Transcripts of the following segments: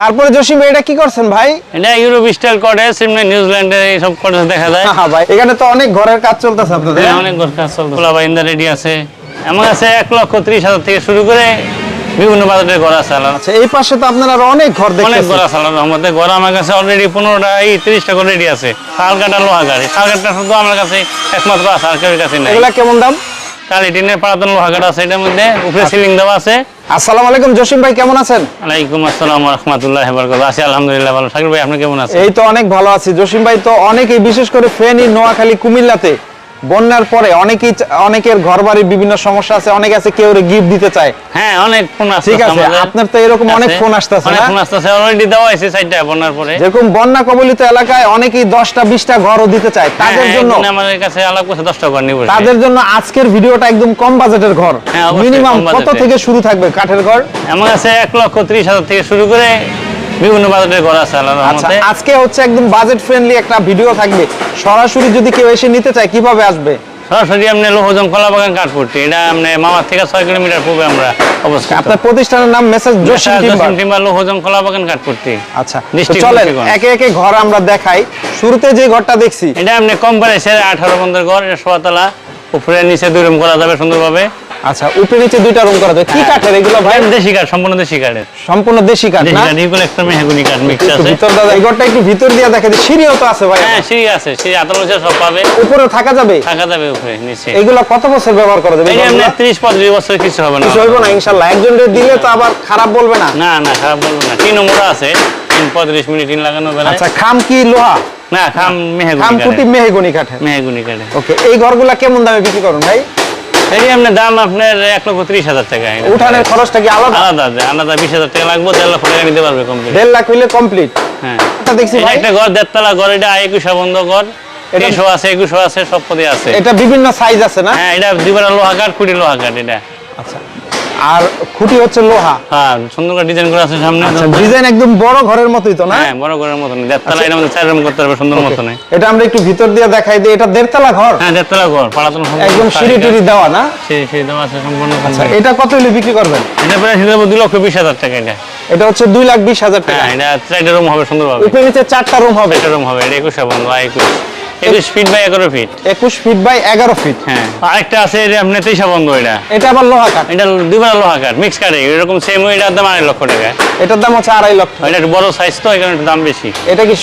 তারপরে জসিম এটা কি করছেন ভাই? এটা ইউরোপ স্টাইল কটেজ এমনি নিউজিল্যান্ডে এইসব কটেজ দেখা যায়। হ্যাঁ ভাই এখানে তো অনেক ঘরের কাজ চলতেছে আপনাদের হ্যাঁ, অনেক ঘর কাজ চলছে খোলা বাইন্দা রেডি আছে। আমার কাছে এক লক্ষ ত্রিশ হাজার থেকে শুরু করে বিভিন্ন বাজারের ঘর আছে আচ্ছা এই পাশে তো আপনারা অনেক ঘর অনেক দেখতেছেন ঘর আছে আলাদা। রহমতে ঘর আমার কাছে অলরেডি পনেরোটা এই তিরিশটা ঘর রেডি আছে। শাল কাটা লোহা গাড়ি শাল কাঠটা শুধু আমার কাছে একমাত্র আছে আর কেউ কাছে নাই। এগুলা কেমন দাম? টালি টিনের পাড়াতন লোহা কাটা আছে এটার মধ্যে উপরে সিলিং দেওয়া আছে। আসসালামু আলাইকুম জসিম ভাই কেমন আছেন? আলাইকুম আসসালাম রহমতুল্লাহ আছি আলহামদুলিল্লাহ ভালো। থাকবে ভাই আপনি কেমন আছেন? এই তো অনেক ভালো আছি। জসিম ভাই তো অনেকেই বিশেষ করে ফেনী নোয়াখালী কুমিল্লাতে বন্যার পরে অনেকেই অনেকের ঘর বাড়ির বিভিন্ন সমস্যা আছে অনেকে আছে কেউ গিফট দিতে চায়। হ্যাঁ অনেক ফোন আসছে ঠিক আছে, আপনার তো এরকম অনেক ফোন আসতেছে, অনেক? ফোন আসতেছে অলরেডি দেওয়া হয়েছে সাইডটা বন্যার পরে। যেরকম বন্যা কবলিত এলাকায় অনেকেই দশটা বিশটা ঘরও দিতে চায়। তাদের হ্যাঁ, জন্য আমাদের কাছে আলাপ করছে দশটা ঘর নিয়ে বসে। তাদের জন্য আজকের ভিডিওটা একদম কম বাজেটের ঘর। হ্যাঁ, মিনিমাম কত থেকে শুরু থাকবে কাঠের ঘর? আমার কাছে এক লক্ষ ত্রিশ হাজার থেকে শুরু করে বিভিন্ন বাজারের ঘর আছে আল্লাহর আচ্ছা আজকে হচ্ছে একদম বাজেট ফ্রেন্ডলি একটা ভিডিও থাকবে। সরাসরি যদি কেউ এসে নিতে চায় কীভাবে আসবে? সরাসরি আপনি লোহজন কলা বাগান কাঠপুরটি এটা আপনি মামার থেকে ছয় কিলোমিটার পূর্বে আমরা অবস্থিত। আপনার প্রতিষ্ঠানের নাম messrs Jasim timber timber Lohajang কলা বাগান কাঠপুরটি। আচ্ছা চলেন একে একে ঘর আমরা দেখাই। শুরুতে যে ঘরটা দেখছি। এটা আপনি কম প্রাইসের আঠারো বন্ধের ঘর এটা সোয়াতলা উপরে নিচে দুই রুম করা যাবে সুন্দরভাবে। আচ্ছা উপরে নিচে দুইটা রুম করা যায়। কি হ্যাঁ। কাঠের এগুলো ভাই? দেশি কাঠ সম্পূর্ণ দেশি কাঠের। সম্পূর্ণ দেশি কাঠ দেশি না? কাঠ এগুলো একটা মেহাগুনি কাঠ মিক্স আছে। ভিতর দাদা এই ঘরটা একটু ভিতর দিয়ে দেখে সিঁড়িও তো আছে ভাই। হ্যাঁ সিঁড়ি আছে সিঁড়ি আতর সব পাবে। উপরে থাকা যাবে? থাকা যাবে উপরে নিচে। এগুলো কত বছর ব্যবহার করা যাবে এই ঘরগুলো? ত্রিশ পঁয়ত্রিশ বছর কিছু হবে না। কিছু হইব না ইনশাল্লাহ। একজন দিলে তো আবার খারাপ বলবে না। না না খারাপ বলব না। তিন নম্বর আছে তিন পঁয়ত্রিশ মিনিট তিন লাগানো বেলায়। আচ্ছা খাম কি লোহা? না খাম খাম মেহেগুনি কুটি কাঠের মেহগুনি কাঠের। মেহেগুনি কাঠে ওকে এই ঘরগুলা কেমন দামে বিক্রি করুন ভাই? এই আপনার দাম আপনার এক লক্ষ ত্রিশ হাজার টাকা। উঠানের খরচটা কি আলাদা? আলাদা আলাদা বিশ হাজার টাকা লাগবে দেড় লাখ টাকা নিতে পারবে কমপ্লিট দেড় লাখ হইলে কমপ্লিট হ্যাঁ। এটা দেখছি একটা ঘর দেড়তলা ঘর এটা একুশা বন্ধ ঘর একুশো আছে একুশো আছে সব পদে আছে। এটা বিভিন্ন সাইজ আছে না? হ্যাঁ এটা দুবার লোহা কাঠ কুড়ি লোহা কাঠ এটা। আচ্ছা। আর খুঁটি হচ্ছে লোহা। হ্যাঁ সুন্দর করে ডিজাইন করা আছে সামনে। আচ্ছা ডিজাইন একদম বড় ঘরের মতোই তো না? হ্যাঁ বড় ঘরের মতন দেড়তলা এর মধ্যে চার রুম করতে পারবে সুন্দর মতনে এটা আমরা একটু ভিতর দিয়ে দেখাই দিই। এটা দেড়তলা ঘর? হ্যাঁ দেড়তলা ঘর পাড়াতন একদম সিঁড়ি টিড়ি দেওয়া না? সেই সেই দেওয়া আছে সম্পূর্ণ আচ্ছা এটা কত হলে বিক্রি করবেন? এটা প্রায় হিসাবে দুই লক্ষ বিশ হাজার টাকা এটা। এটা হচ্ছে দুই লাখ বিশ হাজার টাকা। হ্যাঁ এটা চারটে রুম হবে সুন্দরভাবে। উপরে নিচে চারটা রুম হবে। চারটে রুম হবে এটা একুশে বন্ধ আর একুশ ফিট বাই এগারো ফিট একুশ ফিট বাই এগারো ফিট হ্যাঁ। আরেকটা আছে এটা আপনার তেইশা এটা। এটা আবার লোহা কাঠ। এটা দুবার লোহা কাঠ মিক্স কাঠে এরকম সেম এটার দাম আড়াই লক্ষ টাকা এটার দাম হচ্ছে আড়াই লক্ষ। এটা একটু বড় সাইজ তো এখানে দাম বেশি। এটা কি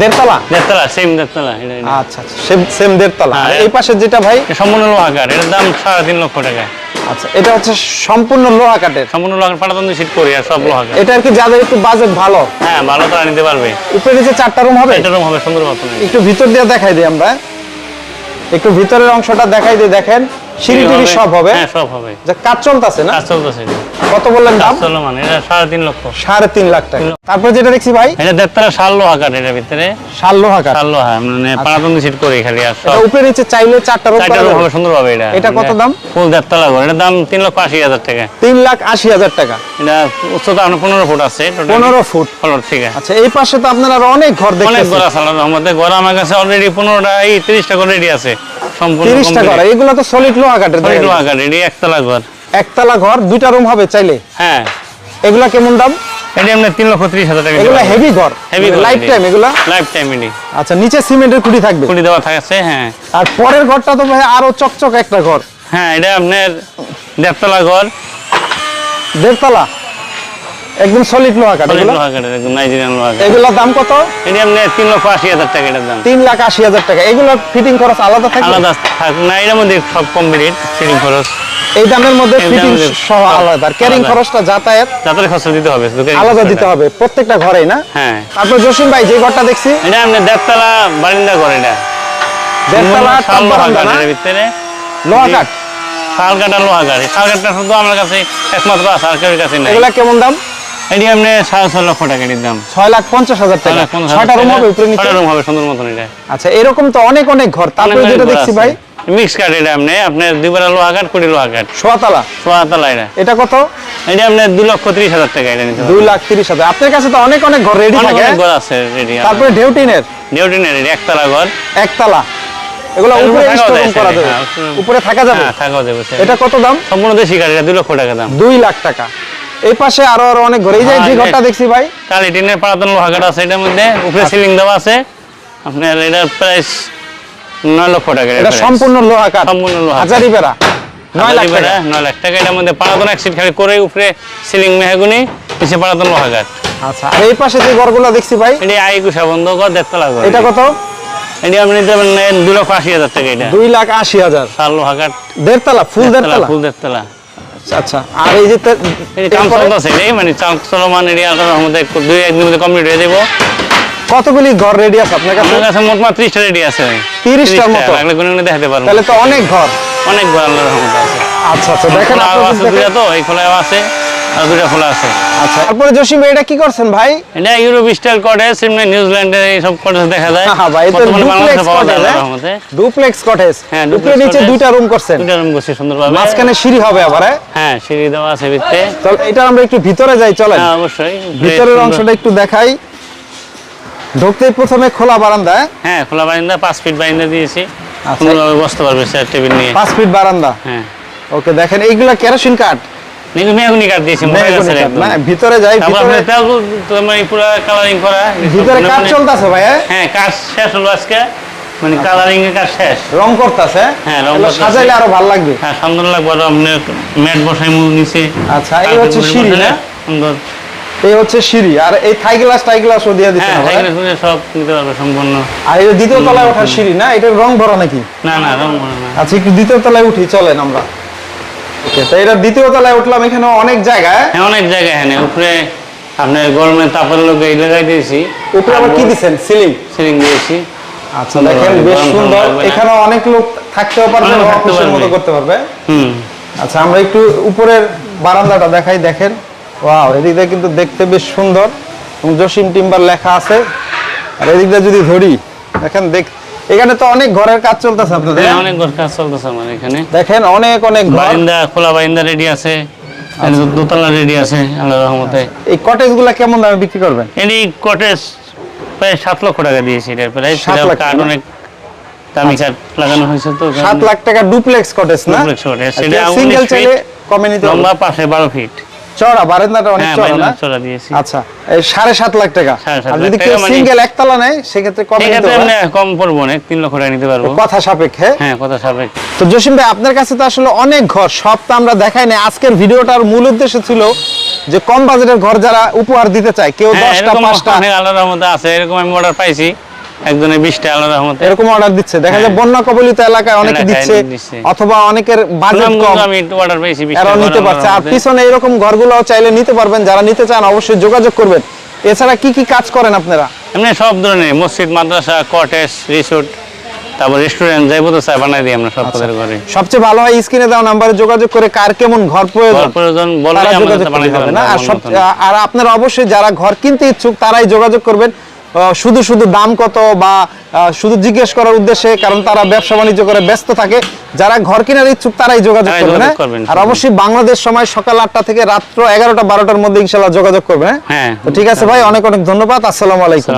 দেড়তলা? দেড়তলা সেম দেড়তলা এটা এটা। আচ্ছা সেম সেম দেড়তলা। হ্যাঁ। এই পাশে যেটা ভাই? সম্পূর্ণ লোহা কাঠ এটার দাম সাড়ে তিন লক্ষ টাকা আচ্ছা এটা হচ্ছে সম্পূর্ণ লোহা কাঠের। সম্পূর্ণ লোহা পাটাতন সিট করি আর সব লোহা কাঠ। এটা আর কি যাদের একটু বাজেট ভালো? হ্যাঁ ভালো তারা নিতে পারবে। উপরে নিচে চারটা রুম হবে? এটা রুম হবে সুন্দর মতন। একটু ভিতর দিয়ে দেখাই দিই আমরা। একটু ভিতরের অংশটা দেখাই দিই দেখেন। সিঁড়ি টিড়ি সব হবে? হ্যাঁ সব হবে। যে কাজ চলতেছে না? কাজ চলতেছে। কত বললেন দাম? চলো মানে এটা সাড়ে তিন লক্ষ। সাড়ে তিন লাখ টাকা। তারপরে যেটা দেখছি ভাই? এটা দেড়তলা শাল লোহা কাঠ এটার ভিতরে। শাল লোহা কাঠ। শাল লোহা মানে সিট করি খালি আর এটা উপরে নিচে চাইলে চারটা রুম চারটা রুম হবে সুন্দর হবে এটা। এটা কত দাম? ফুল দেড়তলা ঘর এটার দাম তিন লক্ষ আশি হাজার টাকা। তিন লাখ আশি হাজার টাকা। এটা উচ্চতা আপনার পনেরো ফুট আছে total। পনেরো ফুট। ফলর থেকে আচ্ছা এই পাশে তো আপনারা অনেক ঘর অনেক ঘর আছে রহমতে ঘর আমার কাছে অলরেডি পনেরোটা এই তিরিশটা ঘর রেডি আছে। সম্পূর্ণ তিরিশটা ঘর এগুলো তো সলিড লোহা কাঠের লোহা একতলা ঘর। একতলা ঘর দুইটা রুম হবে চাইলে? হ্যাঁ। এগুলা কেমন দাম? এটি লক্ষ ত্রিশ হাজার টাকা এগুলা হেভি ঘর? হেভি লাইফ টাইম এগুলা? লাইফ টাইম আচ্ছা নিচে সিমেন্টের খুঁটি থাকবে? কুড়ি দেওয়া থাকছে হ্যাঁ। আর পরের ঘরটা তো ভাই আরও চকচক একটা ঘর। হ্যাঁ এটা আপনার দেড়তলা ঘর। দেড়তলা? একদম সলিড লোহা কাঠ লোহা কাঠের একদম নাইজেরিয়ান লোহা কাঠ। এগুলোর দাম কত? এটি আপনার তিন লক্ষ আশি হাজার টাকা এটার দাম। তিন লাখ আশি হাজার টাকা। এগুলোর ফিটিং খরচ আলাদা থাকবে? আলাদা থাক না এটার মধ্যে সব কমপ্লিট ফিটিং খরচ। এই দামের মধ্যে ফিটিং সহ আলাদা। ক্যারিং খরচটা যাতায়াত খরচ দিতে হবে আলাদা দিতে হবে প্রত্যেকটা ঘরেই না? হ্যাঁ। তারপর জসিম ভাই যে ঘরটা দেখছি? এটা দেড়তলা বারিন্দা ঘর এটা। দেড়তলা শাল বারান্দা ভিতরে। লোহা কাঠ? শাল কাটা লোহা কাঠ। শাল কাঠটা শুধু আমার কাছে একমাত্র আছে আর কেউ কাছে নাই। এগুলা কেমন দাম? এটি আপনি সাড়ে ছয় লক্ষ টাকা এটির দাম। ছয় লাখ পঞ্চাশ হাজার টাকা। ছয়টা রুম হবে উপরে নিচে? রুম হবে সুন্দর মতন এটা। আচ্ছা এরকম তো অনেক অনেক ঘর। তারপরে যেটা দেখছি ভাই? মিক্স কাঠ এটা আপনি আপনার দুইবার লোহা কাঠ কুড়ি লোহা কাঠ সোয়াতলা? সোয়াতলা এটা। এটা কত? এটা আপনার দুই লক্ষ ত্রিশ হাজার টাকা এটা নিতে দুই লাখ তিরিশ হাজার। আপনার কাছে তো অনেক অনেক ঘর রেডি থাকে। ঘর আছে রেডি তারপরে ঢেউটিনের ডিউটিনের একতলা ঘর। একতলা। এগুলো উপরে যায় করা যাবে। হ্যাঁ, উপরে- থাকা যাবে? হ্যাঁ থাকাও যাবে এটা কত দাম? সম্পূর্ণ দেশি কাঠ এটা দুই লক্ষ টাকা দাম। দুই লাখ টাকা। এই পাশে আরও আরও অনেক ঘর। এই যে হ্যাঁ, যে ঘরটা দেখছি ভাই। কালি টিনের পাড়াতন লোহাগাট আছে এটার মধ্যে উপরে সিলিং দেওয়া আছে। আপনার এটার প্রাইস নয় লক্ষ টাকা এটা সম্পূর্ণ লোহা কাঠ। সম্পূর্ণ লোহা হাজারি বেড়া। নয় লাখ টাকা। নয় লাখ টাকা। এটার মধ্যে পাড়াতন এক সিট খালি করে উপরে সিলিং মেহাগুনি নিচে পাড়াতন লোহাগাট আচ্ছা আর এই পাশে যে ঘরগুলো দেখছি ভাই এটি আই কুষা বন্ধ দেড়তলা ঘর। এটা কত? এটি আপনি দুই লক্ষ আশি হাজার টাকা এটা। দুই লাখ আশি হাজার। দেড়তলা ফুল দেড়তলা? ফুল দেড়তলা। আচ্ছা আর এই যে এটাই মানে চলমান এরিয়া আল্লাহর দুই একদিন মধ্যে কমপ্লিট হয়ে যাব কতগুলি ঘর রেডি আছে আপনার কাছে? আমার কাছে মাত্র রেডি আছে। 30টার মতো? লাগলে কোনো কোনো দেখাতে পারব তাহলে তো অনেক ঘর। অনেক ঘর আল্লাহর রহমতে আছে আচ্ছা আচ্ছা দেখেন আপনাদের তো এই খোলাও আছে। আর খোলা আছে। আচ্ছা তারপরে জসিম ভাই এটা কি করছেন ভাই? এটা ইউরোপ স্টাইল কটেজ এমনি নিউজিল্যান্ডের এই সব কটেজ দেখা যায়। হ্যাঁ ভাই এটা ডুপ্লেক্স কটেজ ডুপ্লেক্স কটেজ হ্যাঁ, উপরে duplex নিচে দুইটা রুম করছেন। দুইটা রুম করছি সুন্দরভাবে। মাঝখানে সিঁড়ি হবে আবার হ্যাঁ? হ্যাঁ সিঁড়ি দেওয়া আছে ভিতরে তো এটা আমরা একটু ভিতরে যাই চলেন। হ্যাঁ অবশ্যই। ভিতরের অংশটা একটু দেখাই। ঢুকতেই প্রথমে খোলা বারান্দা হ্যাঁ? হ্যাঁ খোলা বারিন্দা পাঁচ ফিট বারিন্দা দিয়েছি। আচ্ছা। সুন্দরভাবে বসতে পারবে চেয়ার টেবিল নিয়ে। পাঁচ ফিট বারান্দা। হ্যাঁ। ওকে দেখেন এইগুলা কেরোসিন কাঠ। কাঠ দিয়েছি মোটা মেহগনি গাছের কাঠ, একদম। না ভিতরে যাই ভিতরে তোমার পুরো কালারিং করা। ভিতরে কাজ মানে- চলতেছে ভাই হ্যাঁ? হ্যাঁ কাজ শেষ হলো আজকে। মানে কালারিং এর কাজ শেষ। রং করতেছে হ্যাঁ, রং সাজাইলে আরও ভালো লাগবে। হ্যাঁ সুন্দর লাগবে আর আপনার ম্যাট বসাই মূল নিচে। আচ্ছা, এই হচ্ছে সিঁড়ি, না? সুন্দর। এই হচ্ছে সিঁড়ি আর এই থাই গ্লাস টাই গ্লাসও দিয়ে হ্যাঁ সব নিতে পারবে সম্পূর্ণ। আর এই দ্বিতীয় তলায় ওঠার সিঁড়ি না? এটা রং ভরা নাকি? না না রং করে না। আচ্ছা একটু দ্বিতীয় তলায় উঠি চলেন আমরা। ওকে তো এটা দ্বিতীয় তলায় উঠলাম এখানে অনেক জায়গায় হ্যাঁ? অনেক জায়গায় হ্যাঁ উপরে আপনার গরমের তাপের লোক লাগাই দিয়েছি উপরে আবার কি দিচ্ছেন সিলিং? সিলিং দিয়েছি। আচ্ছা দেখেন বেশ সুন্দর। এখানে অনেক লোক থাকতেও পারবে অফিসের মতো করতে পারবে। হুম। আচ্ছা আমরা একটু উপরের বারান্দাটা দেখাই দেখেন। ওয়াও এদিক দিয়ে কিন্তু দেখতে বেশ সুন্দর। এবং জসিম টিম্বার লেখা আছে। আর এদিকটা যদি ধরি দেখেন দেখ এখানে তো অনেক ঘরের কাজ চলতেছে আপনাদের হ্যাঁ অনেক ঘর কাজ চলতেছে আমার এখানে। দেখেন অনেক অনেক ঘর। বারিন্দা খোলা বারিন্দা রেডি আছে। দোতলা রেডি আছে আল্লাহ রহমতে। এই কটেজগুলা কেমন দামে বিক্রি করবেন? এটি কটেজ প্রায় সাত লক্ষ টাকা দিয়েছি এটার প্রায় সাত লাখ কাঠ টাকা? আচ্ছা। অনেক দামি কাঠ লাগানো হয়েছে তো সাত লাখ টাকা ডুপ্লেক্স কটেজ না? cottage, সেটা সিঙ্গেল চাইলে কমে নিতে লম্বা পাশে বারো ফিট চড়া বারান্দাটা অনেক হ্যাঁ চড়া না? চড়া দিয়েছি। আচ্ছা এই সাড়ে সাত লাখ টাকা। আর যদি কেউ মানে- সিঙ্গেল একতলা নেয় সেক্ষেত্রে কমে নিতে কম পড়ব অনেক তিন লক্ষ টাকা নিতে পারব। কথা সাপেক্ষে। হ্যাঁ কথা সাবেক তো জসিম ভাই আপনার কাছে তো আসলে অনেক ঘর সব তো আমরা দেখাই না আজকের ভিডিওটার মূল উদ্দেশ্য ছিল যে কম বাজেটের ঘর যারা উপহার দিতে চায় কেউ হ্যাঁ দশটা এরকম পাঁচটা। অনেক আল্লাহ রহমতে আছে এরকম আমি অর্ডার পাইছি। একজনের বিশটা আল্লাহ রহমতে। এরকম অর্ডার দিচ্ছে। দেখা যায় হ্যাঁ। বন্যা কবলিত এলাকায় অনেকে দিচ্ছে। অথবা অনেকের বাজেট কম। আমি অর্ডার পেয়েছি বিশটা এরাও নিতে পারছে। আর। পিছনে এরকম ঘরগুলো চাইলে নিতে পারবেন। যারা নিতে চান অবশ্যই যোগাযোগ করবেন। এছাড়া কি কি কাজ করেন আপনারা? এমনি সব ধরনের মসজিদ মাদ্রাসা কটেজ রিসোর্ট তারপর রেস্টুরেন্ট যাইবো তো চাই বানাই দিই আমরা সব আচ্ছা। ঘরে। সবচেয়ে ভালো হয় স্ক্রিনে দেওয়া নাম্বারে যোগাযোগ করে কার কেমন ঘর প্রয়োজন প্রয়োজন তারা আমরা বানাই দিতে না? আর আর আপনারা অবশ্যই যারা ঘর কিনতে ইচ্ছুক তারাই যোগাযোগ করবেন। শুধু শুধু দাম কত বা শুধু জিজ্ঞেস করার উদ্দেশ্যে কারণ তারা ব্যবসা বাণিজ্য করে ব্যস্ত থাকে যারা ঘর কেনার ইচ্ছুক তারাই যোগাযোগ করবে করবেন হ্যাঁ? আর অবশ্যই বাংলাদেশ সময় সকাল আটটা থেকে রাত্র এগারোটা বারোটার মধ্যে ইনশাল্লাহ যোগাযোগ করবেন হ্যাঁ? হ্যাঁ। তো ঠিক আছে ভাই অনেক অনেক ধন্যবাদ আসসালামু আলাইকুম।